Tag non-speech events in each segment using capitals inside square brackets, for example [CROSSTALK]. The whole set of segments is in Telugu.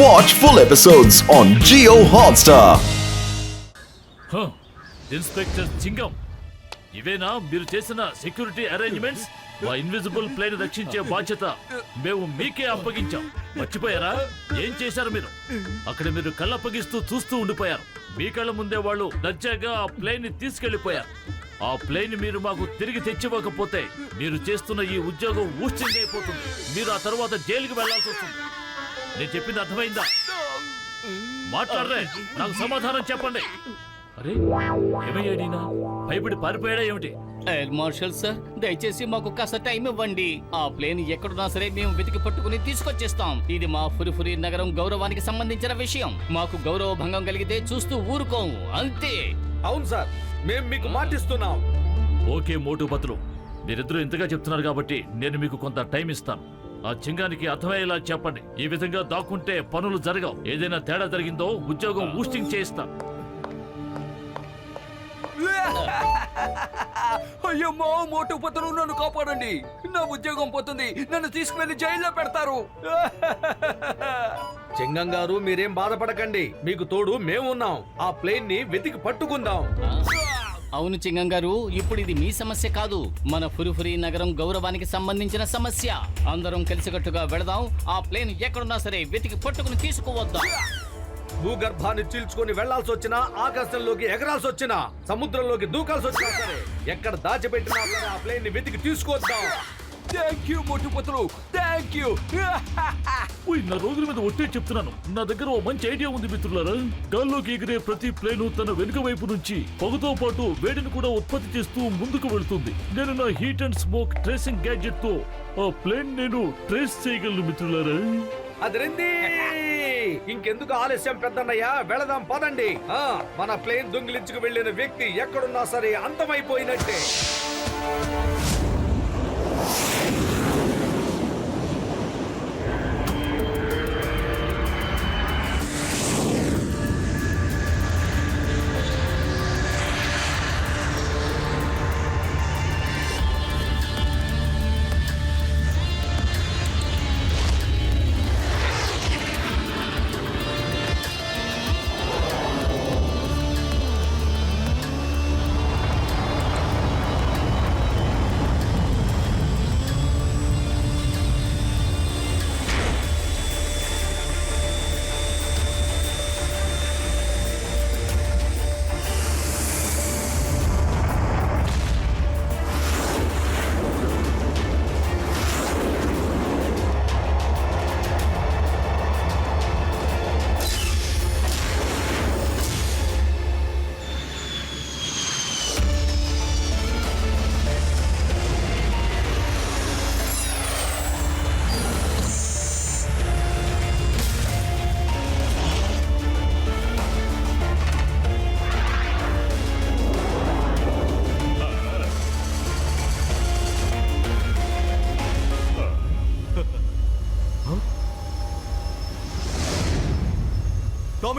Watch full episodes on Geo Hotstar. Inspector Chingum ఇవేనా మీరు చేసిన సెక్యూరిటీ అరేంజ్మెంట్స్? మా ఇన్విజిబుల్ ప్లేన్ రక్షించే బాధ్యత మేము మీకే అప్పగించాం. మర్చిపోయారా? ఏం చేశారు మీరు? అక్కడ మీరు కళ్ళప్పగిస్తూ చూస్తూ ఉండిపోయారు. మీ కళ్ళ ముందే వాళ్ళు దర్జాగా ఆ ప్లేన్ని తీసుకెళ్ళిపోయారు ఆ ప్లేన్ మీరు మాకు తిరిగి తెచ్చివ్వకపోతే మీరు చేస్తున్న ఈ ఉద్యోగం ఊస్టింగ్ అయిపోతుంది మీరు ఆ తర్వాత జైలుకి వెళ్ళాల్సి వస్తుంది. నేను చెప్పింది అర్థమైందా? మాట్లాడరే నాకు సమాధానం చెప్పండి. అరే ఏమయ్యాడీనా భయపడి పారిపోయాడా ఏమిటి? ఎయిర్ మార్షల్ సార్ దయచేసి మాకు కాస్త టైం ఇవ్వండి. ఆ ప్లేన్ ఎక్కడున్నా సరే మేము వెతికి పట్టుకుని తీసుకొచ్చేస్తాం. ఇది మా ఫురిఫురి నగరం గౌరవానికి సంబంధించిన విషయం. మాకు గౌరవ భంగం కలిగితే చూస్తూ ఊరుకోము అంతే. అవును సార్ మేము మీకు మాటిస్తున్నాం. ఓకే మోటు పత్రులు మీరిద్దరూ ఇంతగా చెప్తున్నారు కాబట్టి నేను మీకు కొంత టైం ఇస్తాను. ఆ చింగానికి అర్థమయ్యేలా చెప్పండి. ఈ విధంగా దాక్కుంటే పనులు జరగవు. ఏదైనా తేడా జరిగిందో ఉద్యోగం ఊస్టింగ్ చేయిస్తా. అయ్యమ్మో మోటు పత్రులు నన్ను కాపాడండి. నా ఉద్యోగం పోతుంది. నన్ను తీసుకువెళ్ళి జైల్లో పెడతారు. చింగం గారు మీరేం బాధపడకండి. మీకు తోడు మేమున్నాం. ఆ ప్లేన్ని వెతికి పట్టుకుందాం? అవును చింగం గారు ఇప్పుడు ఇది మీ సమస్య కాదు. మన ఫురిఫురి నగరం గౌరవానికి సంబంధించిన సమస్య. అందరం కలిసికట్టుగా వెళదాం. ఆ ప్లేన్ ఎక్కడున్నా సరే వెతికి పట్టుకుని తీసుకువద్దాం. భూగర్భాన్ని చీల్చుకొని వెళ్ళాల్సి వచ్చినా ఆకాశంలోకి ఎగరాల్సి వచ్చినా సముద్రంలోకి దూకాల్సి వచ్చినా సరే ఎక్కడ దాచిపెట్టినా సరే ఆ ప్లేన్ని వెతికి తీసుకొద్దాం thank you Motu Patlu thank you ఉయ్, నా రోజుల మీద ఒట్టే చెప్తున్నాను. నా దగ్గర ఓ మంచి ఐడియా ఉంది మిత్రులారా. గాల్లోకి ఎగిరే ప్రతి ప్లేను తన వెనుక వైపు నుంచి పొగతో పాటు వేడిని కూడా ఉత్పత్తి చేస్తూ ముందుకు వెళ్తుంది. నేను నా హీట్ అండ్ స్మోక్ ట్రేసింగ్ గ్యాడ్జెట్తో ఆ ప్లేన్ నేను ట్రేస్ చేయగలను మిత్రులారా. అదిరింది. ఇంకెందుకు ఆలస్యం పెద్దన్నయ్య? వెళదాం పదండి. ఆ, మన ప్లేన్ దొంగిలించుకు వెళ్ళిన వ్యక్తి ఎక్కడున్నా సరే అంతమైపోయినట్టే.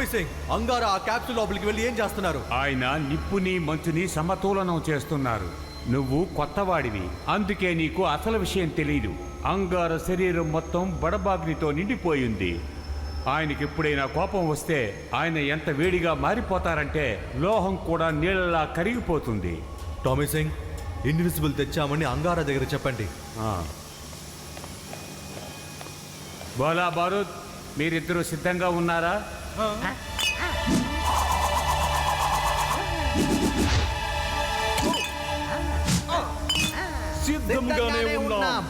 సింగ్ అంగారా ఆ క్యాప్సూల్ లోపలికి వెళ్ళి ఏం చేస్తున్నారు? ఆయన నిప్పుని మంచుని సమతూలనం చేస్తున్నారు. నువ్వు కొత్తవాడివి. అందుకే నీకు అసలు విషయం తెలియదు అంగార శరీరం మొత్తం బడబాగ్నితో నిండిపోయింది. ఆయనకి ఎప్పుడైనా కోపం వస్తే ఆయన ఎంత వేడిగా మారిపోతారంటే లోహం కూడా నీళ్ళలా కరిగిపోతుంది. టోమీ సింగ్ ఇన్విజిబుల్ తెచ్చామని అంగారా దగ్గర చెప్పండి. బోలా బారూద్ మీరిద్దరూ సిద్ధంగా ఉన్నారా? సిద్ధంగానే ఉన్నాం.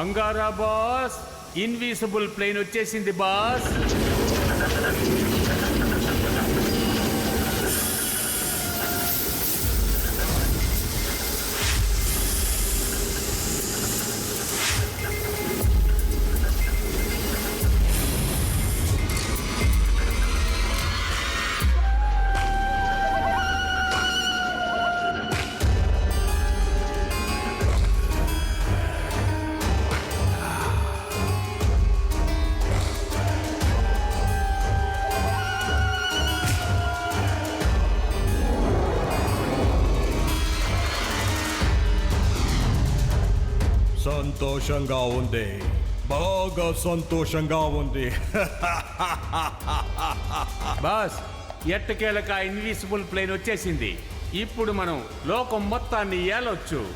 అంగారా బాస్. ఇన్విజిబుల్ ప్లేన్ వచ్చేసింది బాస్. సంతోషంగా ఉంది. బాగా సంతోషంగా ఉంది. [LAUGHS] బాస్ ఎట్టకేలక ఇన్విసిబుల్ ప్లేన్ వచ్చేసింది. ఇప్పుడు మనం లోకం మొత్తాన్ని ఏలొచ్చు.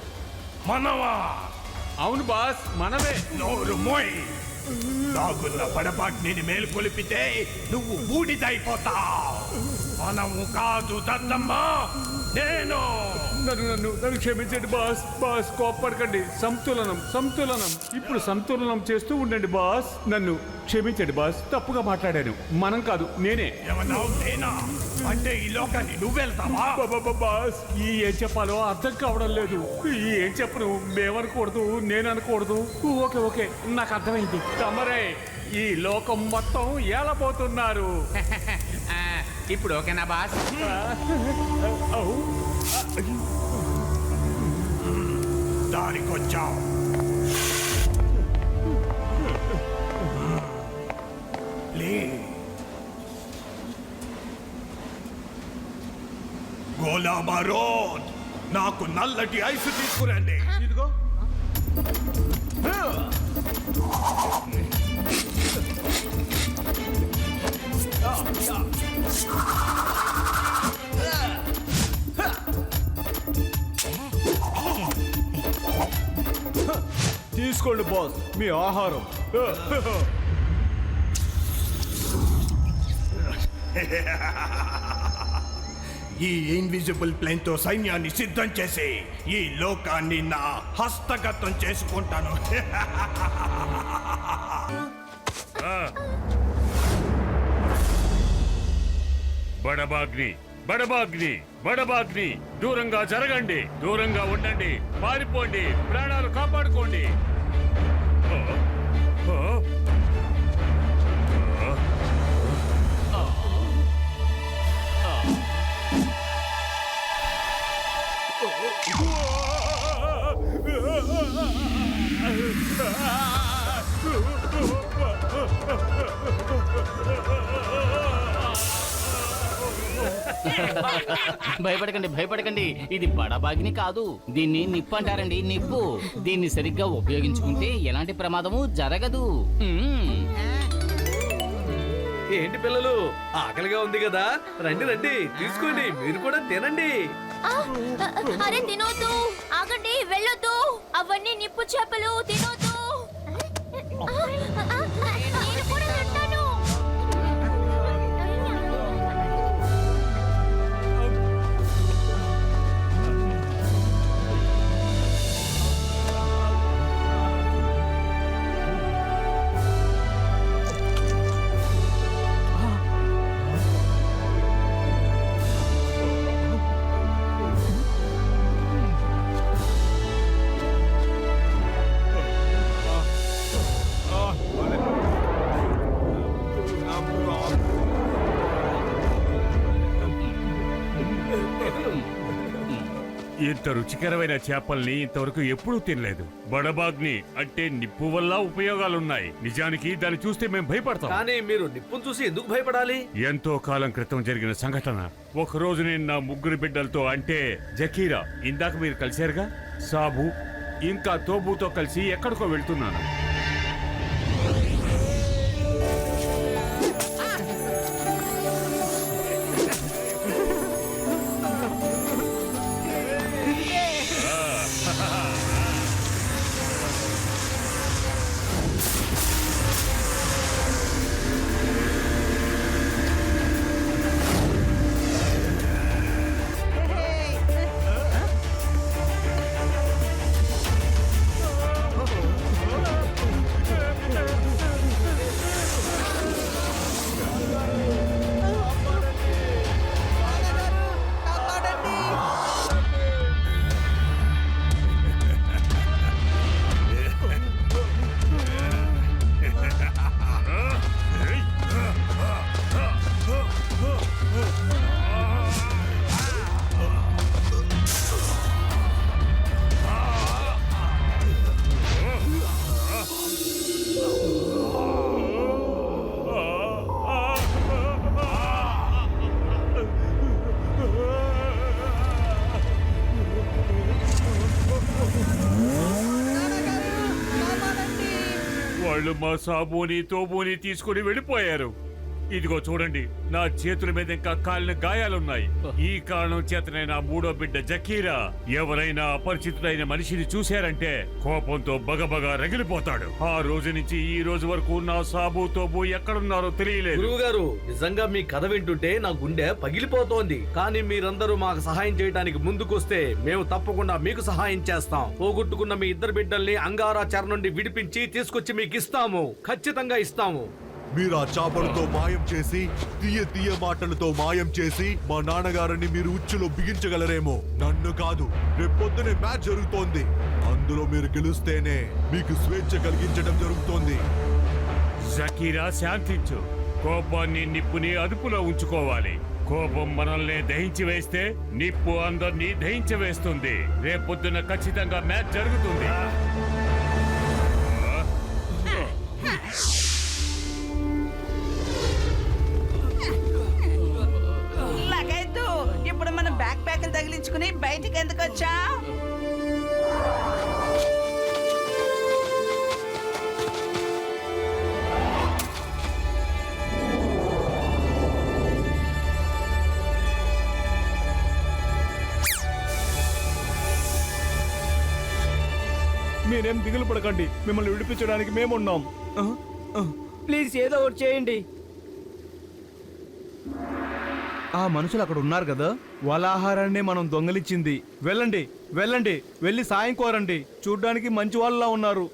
మనవా అవును బాస్ మనమే. నోరు మోయ్. దాగున్న పడపాటిని మేల్కొలిపితే నువ్వు బూడిదైపోతావు. మనము కాదు దద్దమ్మ నేను. నన్ను నన్ను నన్ను క్షమించండి బాస్. బాస్ కోప్పడకండి. సంతులనం సంతులనం. ఇప్పుడు సంతులనం చేస్తూ ఉండండి బాస్. నన్ను క్షమించండి బాస్. తప్పుగా మాట్లాడాను. మనం కాదు నేనే. ఏమన్నావు నేనా అంటే ఈ లోకాన్ని నువ్వెళ్తావా? బాబా బాస్ ఈ ఏం చెప్పాలో అర్థం కావడం లేదు. ఈ ఏం చెప్పను మేమనకూడదు నేను అనకూడదు ఓకే ఓకే నాకు అర్థమైంది. తమరే ఈ లోకం మొత్తం ఏలబోతున్నారు. [LAUGHS] ఇప్పుడు ఓకేనా బాస్? దారికొచ్చావు. లే. గోలాబా రోడ్. నాకు నల్లటి ఐస్ తీసుకురండి. ఇదిగో. తీసుకోండి బాస్. మీ ఆహారం. ఈ ఇన్విజిబుల్ ప్లేన్తో సైన్యాన్ని సిద్ధం చేసి ఈ లోకాన్ని నా హస్తగతం చేసుకుంటాను. బడబాగ్ని బడబాగ్ని బడబాగ్ని దూరంగా జరగండి దూరంగా ఉండండి పారిపోండి ప్రాణాలు కాపాడుకోండి Ah! భయపడకండి భయపడకండి. ఇది బడబాగిని కాదు. దీన్ని నిప్పు అంటారండి నిప్పు. దీన్ని సరిగ్గా ఉపయోగించుకుంటే ఎలాంటి ప్రమాదము జరగదు. ఏంటి పిల్లలు? ఆకలిగా ఉంది కదా. రండి రండి. తీసుకోండి. మీరు కూడా తినండి. అరే తినొద్దు. ఆగండి వెళ్ళొద్దు. అవన్నీ నిప్పు చేపలు తినొద్దు. ఇంత రుచికరమైన చేపల్ని ఇంతవరకు ఎప్పుడూ తినలేదు. బడబాగ్ని అంటే నిప్పు వల్ల ఉపయోగాలున్నాయి. నిజానికి దాన్ని చూస్తే మేము భయపడతాం. కానీ మీరు నిప్పును చూసి ఎందుకు భయపడాలి? ఎంతో కాలం క్రితం జరిగిన సంఘటన. ఒక రోజు నేను నా ముగ్గురు బిడ్డలతో అంటే జకీరా ఇందాక మీరు కలిశారుగా? సాబు ఇంకా తోబుతో కలిసి ఎక్కడికో వెళ్తున్నాను. మా సాబుని తోబుని తీసుకుని వెళ్ళిపోయారు. ఇదిగో చూడండి నా చేతుల మీద ఇంకా కాలిన గాయాలున్నాయి. ఈ కారణం చేతనే నా మూడో బిడ్డ జకీరా ఎవరైనా అపరిచితుడైన మనిషిని చూశారంటే కోపంతో బగబగా రగిలిపోతాడు. ఆ రోజు నుంచి ఈ రోజు వరకు నా సాబు తోబు ఎక్కడున్నారో తెలియలేదు. గురువు గారు నిజంగా మీ కథ వింటుంటే నా గుండె పగిలిపోతోంది. కానీ మీరందరూ మాకు సహాయం చేయడానికి ముందుకొస్తే మేము తప్పకుండా మీకు సహాయం చేస్తాం. పోగొట్టుకున్న మీ ఇద్దరు బిడ్డల్ని అంగారా చెర నుండి విడిపించి తీసుకొచ్చి మీకు ఇస్తాము ఖచ్చితంగా ఇస్తాము. మీరు ఆ చాపలతో మాయం చేసి తీయ తీయ మాటలతో మాయం చేసి మా నాన్నగారిని మీరు ఉచ్చులో బిగించగలరేమో? నన్ను కాదు రేపొద్దునే మ్యాచ్ జరుగుతోంది. అందులో మీరు గెలుస్తేనే మీకు స్వేచ్ఛ కలిగించడం జరుగుతోంది. జకీరా శాంతించు. కోపాన్ని నిప్పుని అదుపులో ఉంచుకోవాలి. కోపం మనల్ని దహించి వేస్తే నిప్పు అందరినీ దహించి వేస్తుంది. రేపొద్దున ఖచ్చితంగా మ్యాచ్ జరుగుతుంది. [LAUGHS] తగిలించుకుని బయటికి ఎందుకు వచ్చా? మీరేం దిగులు పడకండి. మిమ్మల్ని విడిపించడానికి మేమున్నాం. ప్లీజ్ ఏదో ఒకటి చేయండి. ఆ మనుషులు అక్కడ ఉన్నారు కదా? వాళ్ళ ఆహారాన్ని మనం దొంగలిచ్చింది వెళ్ళండి వెళ్ళండి వెళ్ళి సాయం కోరండి. చూడ్డానికి మంచి వాళ్ళలా ఉన్నారు.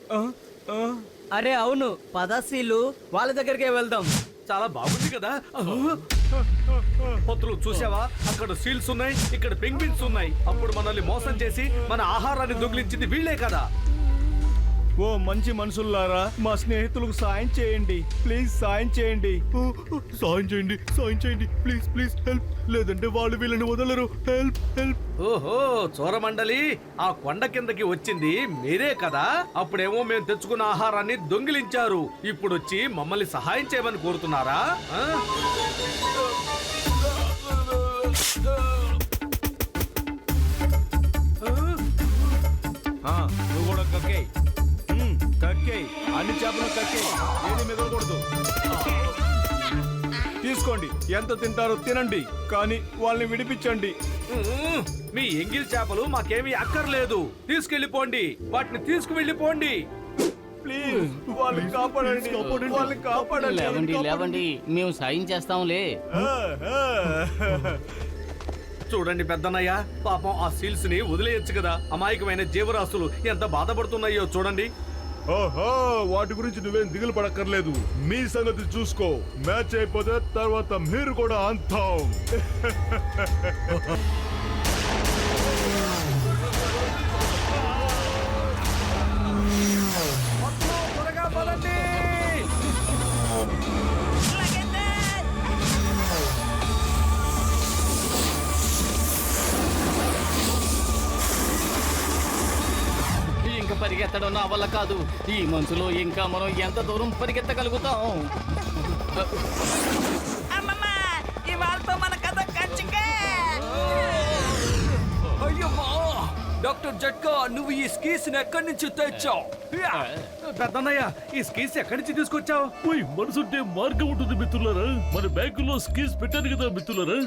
అరే అవును పదశీలు వాళ్ళ దగ్గరికే వెళ్దాం. చాలా బాగుంది కదా. పొత్తులు చూసావా? అక్కడ సీల్స్ ఉన్నాయి ఇక్కడ పెంగ్విన్స్ ఉన్నాయి. అప్పుడు మనల్ని మోసం చేసి మన ఆహారాన్ని దొంగిలించింది వీళ్ళే కదా. ఓ మంచి మనుషుల్లారా మా స్నేహితులకు సాయం చేయండి. ప్లీజ్ సాయం చేయండి. సాయం చేయండి సాయం చేయండి. Please please help. లేదంటే వాళ్ళు వీళ్ళని వదలరు. Help help. ఓహో చోరమండలి ఆ కొండ కిందకి వచ్చింది మీరే కదా? అప్పుడేమో మేము తెచ్చుకున్న ఆహారాన్ని దొంగిలించారు. ఇప్పుడు వచ్చి మమ్మల్ని సహాయం చేయమని కోరుతున్నారా? ఆ? ఆ, నువ్వు కూడా కక్కేయ్. కక్కేయ్ అన్ని చేపలు కక్కేయ్. ఏది మిగలకూడదు. తీసుకోండి. ఎంత తింటారో తినండి. కానీ వాళ్ళని విడిపించండి. మీ ఎంగిల్ చేపలు మాకేమీ అక్కర్లేదు. తీసుకెళ్ళిపోండి. వాటిని తీసుకువెళ్ళిపోండి. ప్లీజ్ వాళ్ళని కాపాడండి. వాళ్ళని కాపాడండి. లేవండి లేవండి. మేము సాయం చేస్తాంలే. చూడండి పెద్దన్నయ్య పాపం ఆ సీల్స్ని వదిలేయచ్చు కదా. అమాయకమైన జీవరాశులు ఎంత బాధపడుతున్నాయో చూడండి. ఓహో వాటి గురించి నువ్వేం దిగులు పడక్కర్లేదు. మీ సంగతి చూసుకో. మ్యాచ్ అయిపోతే తర్వాత మీరు కూడా అంతాం. [LAUGHS] ఇంకా పరిగెత్తడం నా వల్ల కాదు. ఈ మంచులో ఇంకా మనం ఎంత దూరం పరిగెత్తగలుగుతాం? డాక్టర్ జట్కా నువ్వు ఈ స్కీస్ ఎక్కడి నుంచి తెచ్చావు? పెద్దన్నయ్య ఈ స్కీస్ ఎక్కడి నుంచి తీసుకొచ్చావు? పోయి మనసుంటే మార్గం ఉంటుంది మిత్రులారా. మన బ్యాంకులో స్కీమ్స్ పెట్టాను కదా మిత్రులారా.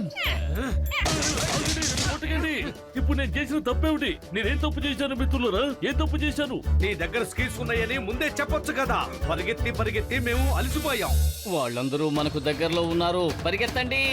ఇప్పుడు నేను చేసిన తప్పేమిటి? నేనేం తప్పు చేశాను మిత్రులారా? ఏం తప్పు చేశాను? నీ దగ్గర స్కీస్ ఉన్నాయని ముందే చెప్పొచ్చు కదా. పరిగెత్తి పరిగెత్తి మేము అలసిపోయాం. వాళ్ళందరూ మనకు దగ్గరలో ఉన్నారు. పరిగెత్తండి.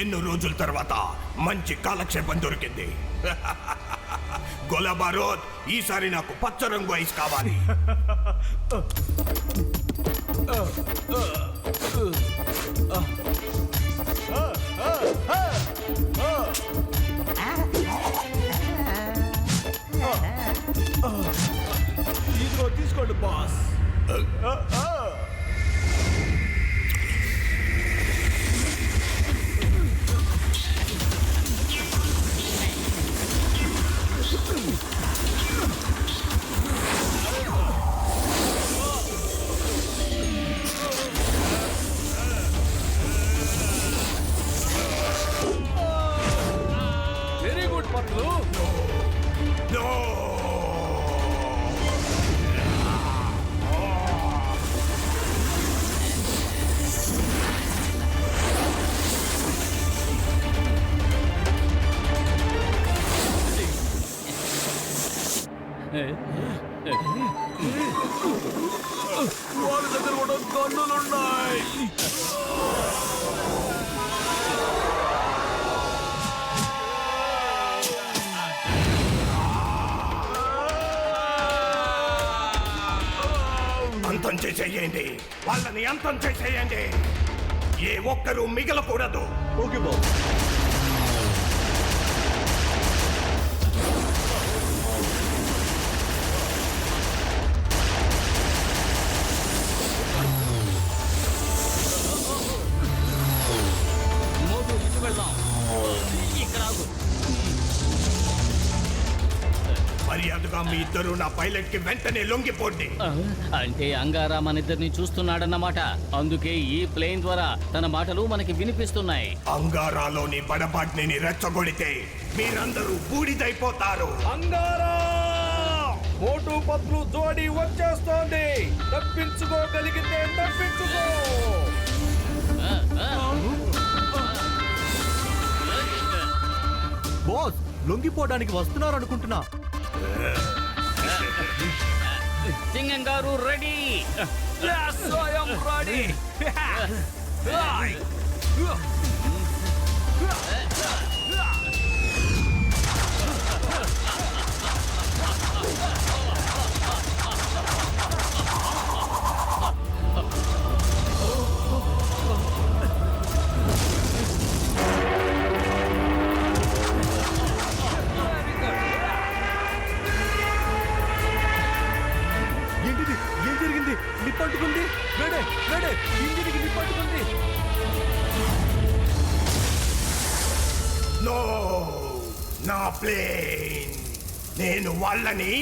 ఎన్నో రోజుల తర్వాత మంచి కాలక్షేపం దొరికింది. [LAUGHS] గొలాబారోద్ ఈసారి నాకు పచ్చ రంగు ఐస్ కావాలి. ఇదిగో తీసుకోండి బాస్. ఒక్కరూ మిగలకూడదు. ఓకే బాబు ఇద్దరు నా పైలట్కి వెంటనే లొంగిపోండి. అంటే అంగారా మన ఇద్దరిని చూస్తున్నాడన్నమాట. అందుకే ఈ ప్లేన్ ద్వారా తన మాటలు మనకి వినిపిస్తున్నాయి. అంగారాలోని బడబాడ్ని రెచ్చగొడితే మీరందరూ బూడిదైపోతారు. అంగారా! మోటు పత్రు జోడి వచ్చేస్తోంది. తప్పించుకోగలిగితే తప్పించుకో. బాస్ లొంగిపోవడానికి వస్తున్నారు అనుకుంటున్నా సింగం గారు రెడీ నిప్పట్టుకుంది వేడే వేడే ఇంజిన్కి నిప్పట్టుకుంది నో నా ప్లేన్. నేను వాళ్ళని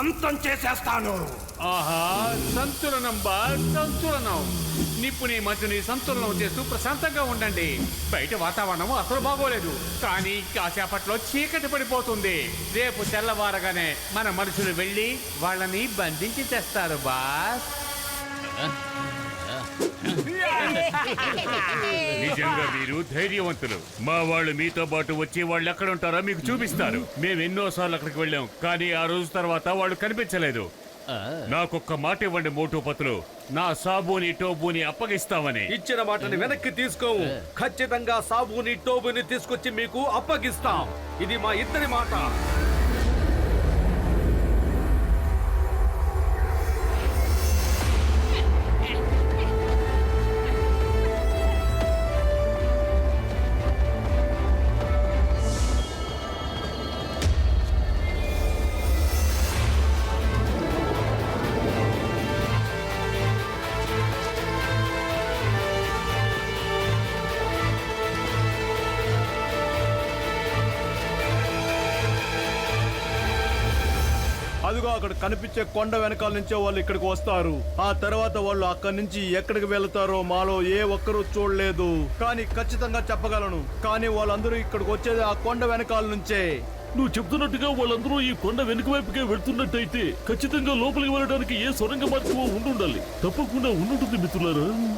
అంతం చేసేస్తాను. ఆహా సంతులనం బా సంతులనం. నిప్పుని మధ్యని సంతులనం చేస్తూ ప్రశాంతంగా ఉండండి. బయట వాతావరణం అసలు బాగోలేదు. కానీ కాసేపట్లో చీకటి పడిపోతుంది. రేపు తెల్లవారగానే మన మనుషులు వెళ్ళి వాళ్ళని బంధించి తెస్తారు బాస్. నిజంగా మీరు ధైర్యవంతులు. మా వాళ్ళు మీతో పాటు వచ్చి వాళ్ళు ఎక్కడ ఉంటారో మీకు చూపిస్తారు. మేము ఎన్నో సార్లు అక్కడికి వెళ్ళాం కానీ ఆ రోజు తర్వాత వాళ్ళు కనిపించలేదు. నాకొక్క మాట ఇవ్వండి మోటుపతులు. నా సాబుని టోబుని అప్పగిస్తామని. ఇచ్చిన మాటని వెనక్కి తీసుకోవు. ఖచ్చితంగా సాబుని టోబుని తీసుకొచ్చి మీకు అప్పగిస్తాం. ఇది మా ఇద్దరి మాట. అక్కడ కనిపించే కొండ వెనకాల నుంచే వాళ్ళు ఇక్కడికి వస్తారు. ఆ తర్వాత వాళ్ళు అక్కడి నుంచి ఎక్కడికి వెళ్తారో మాలో ఏ ఒక్కరూ చూడలేదు. కానీ ఖచ్చితంగా చెప్పగలను. కానీ వాళ్ళందరూ ఇక్కడికి వచ్చేది ఆ కొండ వెనకాల నుంచే. నువ్వు చెప్తున్నట్టుగా వాళ్ళందరూ ఈ కొండ వెనుక వైపుకే వెళ్తున్నట్టయితే ఖచ్చితంగా లోపలికి వెళ్ళడానికి ఏ సొరంగ మార్గమో ఉండుండాలి. తప్పకుండా ఉండుంటుంది మిత్రులారా. మీ-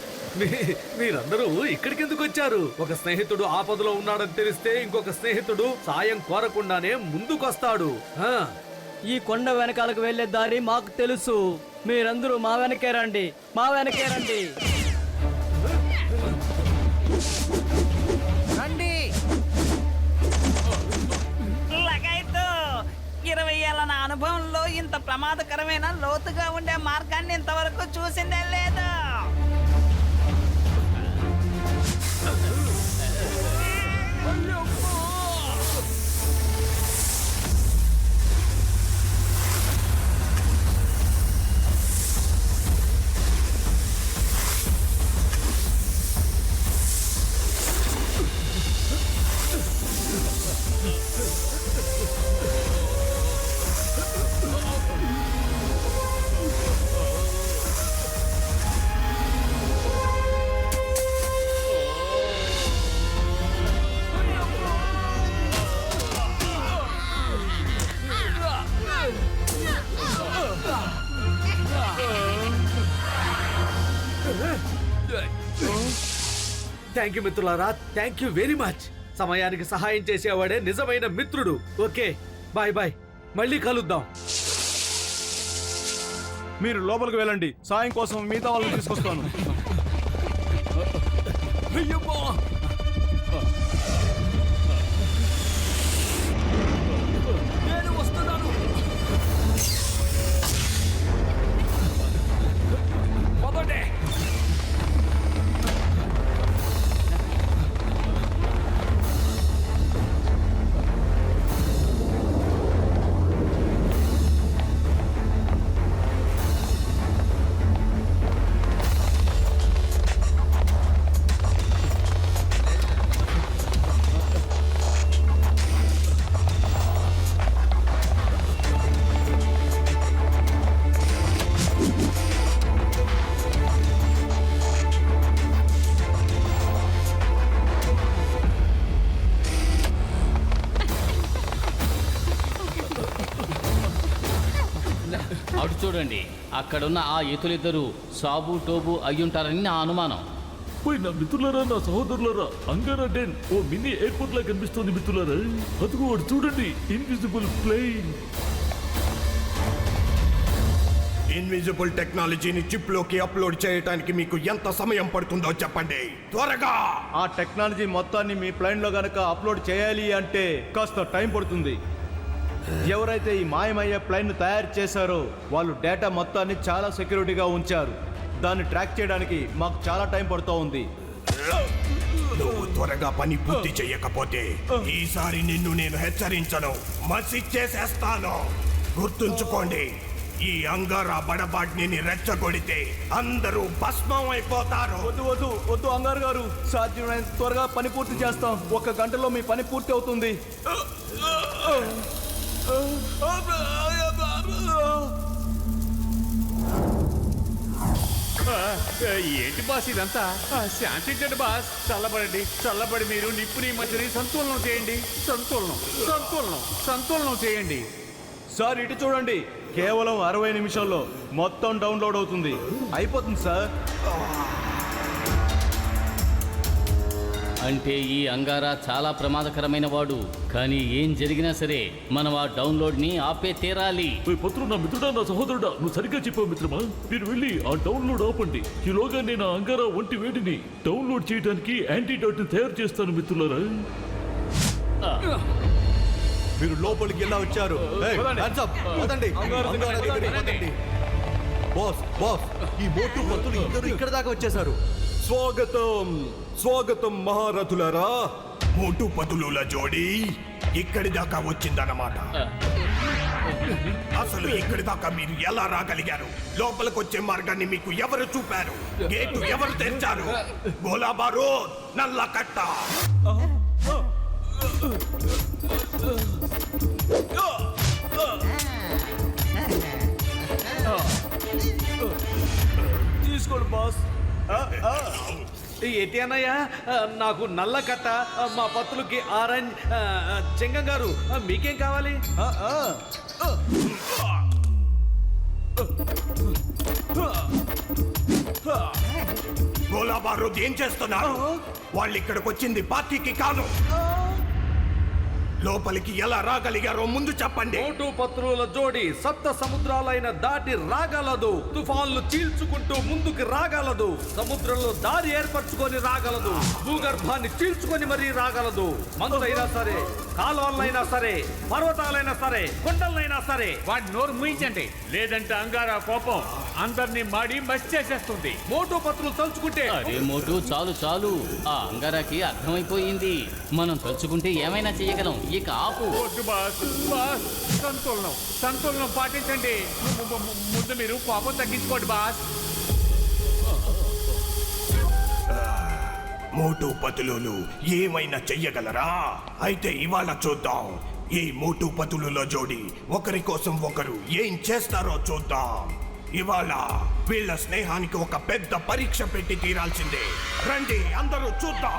[LAUGHS] మీరందరూ ఇక్కడికి ఎందుకు వచ్చారు? ఒక స్నేహితుడు ఆపదలో ఉన్నాడని తెలిస్తే ఇంకొక స్నేహితుడు సాయం కోరకుండానే ముందుకొస్తాడు. ఆ, ఈ కొండ వెనకాలకు వెళ్ళే దారి మాకు తెలుసు. మీరందరూ మా వెనకే రండి. మా వెనకే రండి. రండి. లగైతు ఇరవై ఏళ్ళ నా అనుభవంలో ఇంత ప్రమాదకరమైన లోతుగా ఉండే మార్గాన్ని ఇంతవరకు చూసిందే లేదు. Hello. థ్యాంక్ యూ మిత్రులారా. థ్యాంక్ యూ వెరీ మచ్ సమయానికి సహాయం చేసేవాడే నిజమైన మిత్రుడు. ఓకే బాయ్ బాయ్ మళ్ళీ కలుద్దాం. మీరు లోపలికి వెళ్ళండి. సాయం కోసం మిగతా వాళ్ళని తీసుకొస్తాను. చూడండి అక్కడున్న ఆ ఇతులిద్దరూ సాబు టోబు అయ్యుంటారని నా అనుమానం. పోయి నా మిత్రులారా నా సహోదరులారా అంగారా డెన్ ఓ మినీ ఎయిర్పోర్ట్ లా కనిపిస్తుంది మిత్రులారా. అదిగో వాడు చూడండి ఇన్విజిబుల్ ప్లేన్ ఇన్విజిబుల్ టెక్నాలజీని చిప్లోకి అప్లోడ్ చేయడానికి మీకు ఎంత సమయం పడుతుందో చెప్పండి. త్వరగా! ఆ టెక్నాలజీ మొత్తాన్ని మీ ప్లైన్లో గనక అప్లోడ్ చేయాలి అంటే కాస్త టైం పడుతుంది. ఎవరైతే ఈ మాయమయ్యే ప్లైన్ తయారు చేశారో వాళ్ళు డేటా మొత్తాన్ని చాలా సెక్యూరిటీగా ఉంచారు. దాన్ని ట్రాక్ చేయడానికి మాకు చాలా టైం పడుతూ ఉంది. నువ్వు త్వరగా పని పూర్తి చేయకపోతే ఈసారి నిన్ను నేను హెచ్చరించను. మసి చేసేస్తాను గుర్తుంచుకోండి ఈ అంగారా బడబాడ్ని రెచ్చగొడితే అందరూ భస్మం అయిపోతారు. వద్దు వద్దు వద్దు అంగారు గారు. సాధ్యమైనంత త్వరగా పని పూర్తి చేస్తాం. ఒక గంటలో మీ పని పూర్తి అవుతుంది. ఏంటి బాస్ ఇదంతా? శాంతించండి బాస్. చల్లబడండి చల్లబడి మీరు నిప్పుని మధ్యని సంతులనం చేయండి. సంతులనం సంతులనం సంతులనం చేయండి. సార్ ఇటు చూడండి. కేవలం అరవై నిమిషాల్లో మొత్తం డౌన్లోడ్ అవుతుంది. అయిపోతుంది సార్. అంటే ఈ అంగారా చాలా ప్రమాదకరమైన వాడు. కానీ ఏం జరిగినా సరే మనం ఆ డౌన్లోడ్ని ఆపే తీరాలి. నా మిత్రుడా నా సహోదరుడా నువ్వు సరిగ్గా చెప్పావు మిత్రమా? మీరు వెళ్ళి ఆ డౌన్లోడ్ ఆపండి. ఈలోగా నేను ఆ అంగారా ఒంటి వేడిని డౌన్లోడ్ చేయడానికి యాంటీడోట్ని తయారు చేస్తాను మిత్రులారా. మీరు లోపలికి ఎలా వచ్చారు? బాస్ బాస్ ఈ మోటు పత్తులు ఇద్దరు ఇక్కడ దాకా వచ్చేసారు స్వాగతం స్వాగతం మహారథులారా. మోటు పతులుల జోడి ఇక్కడి దాకా వచ్చిందన్నమాట. అసలు ఇక్కడి దాకా మీరు ఎలా రాగలిగారు? లోపలికి వచ్చే మార్గాన్ని మీకు ఎవరు చూపారు? గేటు ఎవరు తెచ్చారు గోలాబారు నల్ల కట్ట. తీసుకోండి బాస్. ఏంటి అన్నయ్య నాకు నల్ల కట్ట మా పత్రులకి ఆరెంజ్ చెంగం గారు మీకేం కావాలి? గోలాబారు ఏం చేస్తున్నారు? వాళ్ళు ఇక్కడికి వచ్చింది పార్టీకి కాదు. లోపలికి ఎలా రాగలిగారో ముందు చెప్పండి. మోటు పత్రుల జోడి సప్త సముద్రాలైన దాటి రాగలదు. తుఫాన్లు చీల్చుకుంటూ ముందుకు రాగలదు. సముద్రంలో దారి ఏర్పరచుకొని రాగలదు. భూగర్భాన్ని చీల్చుకొని మరీ రాగలదు. మందులైనా సరే కాలువలైనా సరే పర్వతాలైనా సరే కొండలైనా సరే వాడి నోరు ముయించండి. లేదంటే అంగారా కోపం అందరినీ మాడి మసి చేసేస్తుంది. మోటు పత్రులు తలుచుకుంటే అరే మోటు చాలు చాలు. ఆ అంగారాకి అర్థమైపోయింది. మనం తలుచుకుంటే ఏమైనా చేయగలం. ఇక ఆపు. వద్దు బాస్ బాస్ సంతులనం సంతులనం పాటించండి. ముందు మీరు కోపం తగ్గించుకోండి బాస్. మోటు పతులు ఏమైనా చెయ్యగలరా? అయితే ఇవాళ చూద్దాం. ఈ మోటు పతులుల జోడి ఒకరి కోసం ఒకరు ఏం చేస్తారో చూద్దాం. ఇవాళ వీళ్ళ స్నేహానికి ఒక పెద్ద పరీక్ష పెట్టి తీరాల్సిందే. రండి అందరూ చూద్దాం.